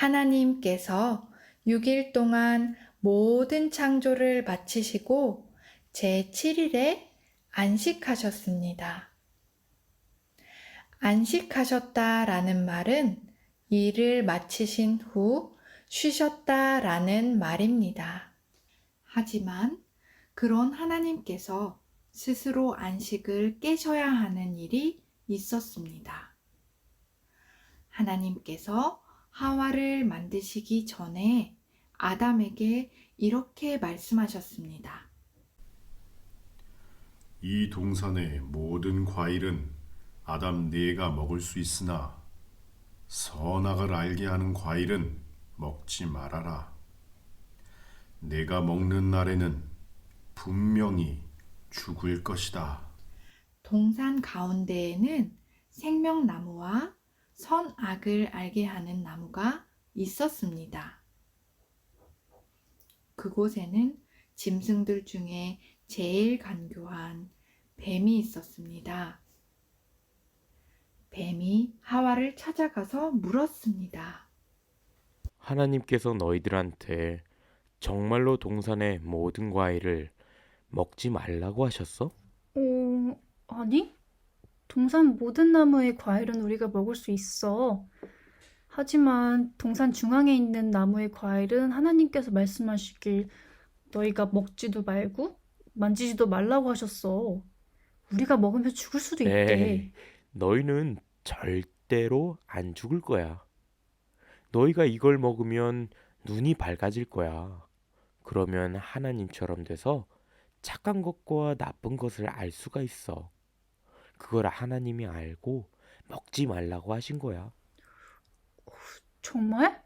하나님께서 6일 동안 모든 창조를 마치시고 제7일에 안식하셨습니다. 안식하셨다 라는 말은 일을 마치신 후 쉬셨다 라는 말입니다. 하지만 그런 하나님께서 스스로 안식을 깨셔야 하는 일이 있었습니다. 하나님께서 하와를 만드시기 전에 아담에게 이렇게 말씀하셨습니다. 이 동산의 모든 과일은 아담 네가 먹을 수 있으나 선악을 알게 하는 과일은 먹지 말아라. 내가 먹는 날에는 분명히 죽을 것이다. 동산 가운데에는 생명나무와 선악을 알게 하는 나무가 있었습니다. 그곳에는 짐승들 중에 제일 간교한 뱀이 있었습니다. 뱀이 하와를 찾아가서 물었습니다. 하나님께서 너희들한테 정말로 동산의 모든 과일을 먹지 말라고 하셨어? 어, 아니? 동산 모든 나무의 과일은 우리가 먹을 수 있어. 하지만 동산 중앙에 있는 나무의 과일은 하나님께서 말씀하시길 너희가 먹지도 말고 만지지도 말라고 하셨어. 우리가 먹으면 죽을 수도 있대. 에이, 너희는 절대로 안 죽을 거야. 너희가 이걸 먹으면 눈이 밝아질 거야. 그러면 하나님처럼 돼서 착한 것과 나쁜 것을 알 수가 있어. 그걸 하나님이 알고 먹지 말라고 하신 거야. 정말?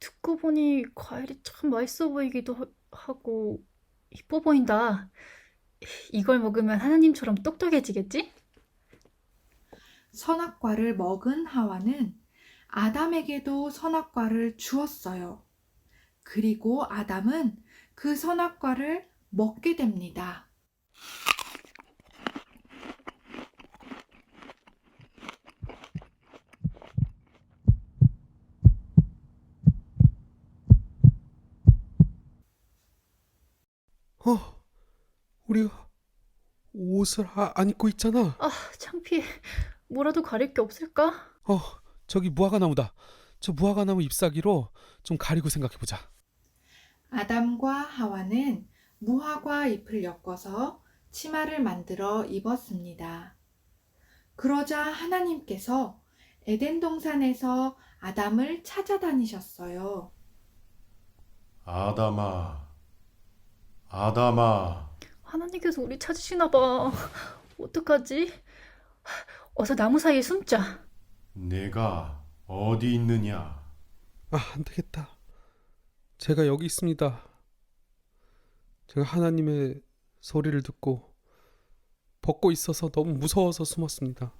듣고 보니 과일이 참 맛있어 보이기도 하- 하고 이뻐 보인다. 이걸 먹으면 하나님처럼 똑똑해지겠지? 선악과를 먹은 하와는 아담에게도 선악과를 주었어요. 그리고 아담은 그 선악과를 먹게 됩니다. 어, 우리가 옷을 아- 안 입고 있잖아. 아, 창피해. 뭐라도 가릴 게 없을까? 어, 저기 무화과 나무다. 저 무화과 나무 잎사귀로 좀 가리고 생각해 보자. 아담과 하와는 무화과 잎을 엮어서 치마를 만들어 입었습니다. 그러자 하나님께서 에덴 동산에서 아담을 찾아다니셨어요. 아담아, 아담아, 하나님께서 우리 찾으시나 봐. 어떡하지? 어서 나무 사이에 숨자. 내가 어디 있느냐? 아, 안 되겠다. 제가 여기 있습니다. 제가 하나님의 소리를 듣고 벗고 있어서 너무 무서워서 숨었습니다.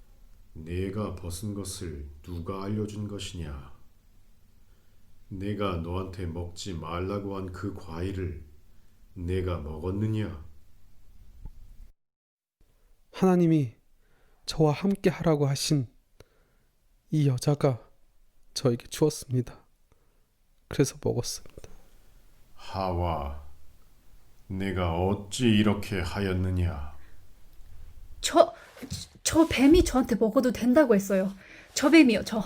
내가 벗은 것을 누가 알려준 것이냐? 내가 너한테 먹지 말라고 한 그 과일을 내가 먹었느냐? 하나님이 저와 함께 하라고 하신 이 여자가 저에게 주었습니다. 그래서 먹었습니다. 하와, 내가 어찌 이렇게 하였느냐? 저, 저 뱀이 저한테 먹어도 된다고 했어요. 저 뱀이요, 저.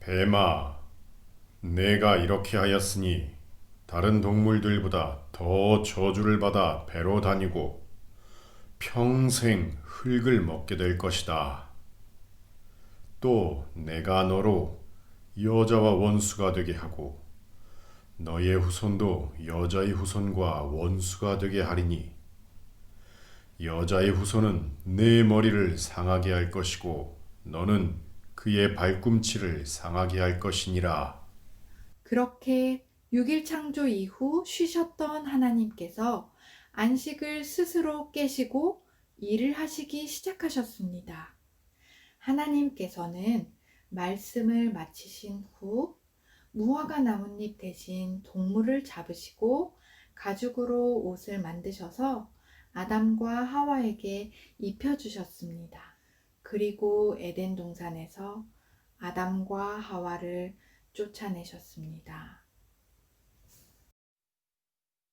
뱀아, 내가 이렇게 하였으니 다른 동물들보다 더 저주를 받아 배로 다니고 평생 흙을 먹게 될 것이다. 또 내가 너로 여자와 원수가 되게 하고 너의 후손도 여자의 후손과 원수가 되게 하리니 여자의 후손은 내 머리를 상하게 할 것이고 너는 그의 발꿈치를 상하게 할 것이니라. 그렇게 6일 창조 이후 쉬셨던 하나님께서 안식을 스스로 깨시고 일을 하시기 시작하셨습니다. 하나님께서는 말씀을 마치신 후 무화과 나뭇잎 대신 동물을 잡으시고 가죽으로 옷을 만드셔서 아담과 하와에게 입혀주셨습니다. 그리고 에덴 동산에서 아담과 하와를 쫓아내셨습니다.